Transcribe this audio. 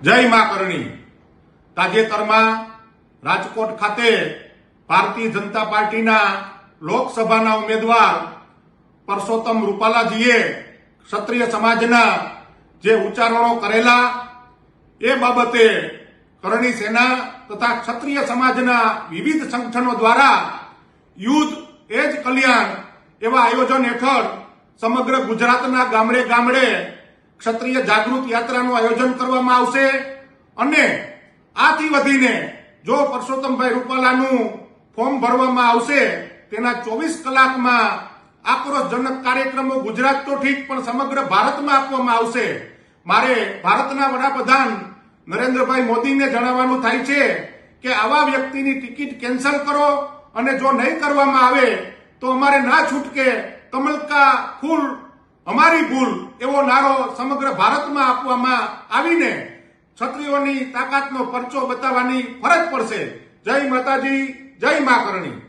જય મા કરણી. તાજેતરમાં રાજકોટ ખાતે ભારતીય જનતા પાર્ટીના લોકસભાના ઉમેદવાર પરસોત્તમ રૂપાલાજીએ ક્ષત્રિય સમાજના જે ઉચ્ચારણો કરેલા એ બાબતે કરણી સેના તથા ક્ષત્રિય સમાજના વિવિધ સંગઠનો દ્વારા યુદ્ધ એ જ કલ્યાણ એવા આયોજન હેઠળ સમગ્ર ગુજરાતના ગામડે ગામડે ક્ષત્રિય જાગૃત યાત્રાનું આયોજન કરવામાં આવશે. અને આથી વધીને જો પરસોત્તમભાઈ રૂપાલાનું ફોર્મ ભરવામાં આવશે, તેના ચોવીસ કલાકમાં આક્રોશજનક કાર્યક્રમો ગુજરાત તો ઠીક, પણ સમગ્ર ભારતમાં આપવામાં આવશે. મારે ભારતના વડાપ્રધાન નરેન્દ્રભાઈ મોદીને જણાવવાનું થાય છે કે આવા વ્યક્તિની ટિકિટ કેન્સલ કરો અને જો નહીં કરવામાં આવે, તો અમારે ના છૂટકે કમલકા ફૂલ અમારી ભૂલ એવો નારો સમગ્ર ભારતમાં આપવામાં આવીને ક્ષત્રિયોની તાકાતનો પરચો બતાવવાની ફરજ પડશે. જય માતાજી, જય મા કરણી.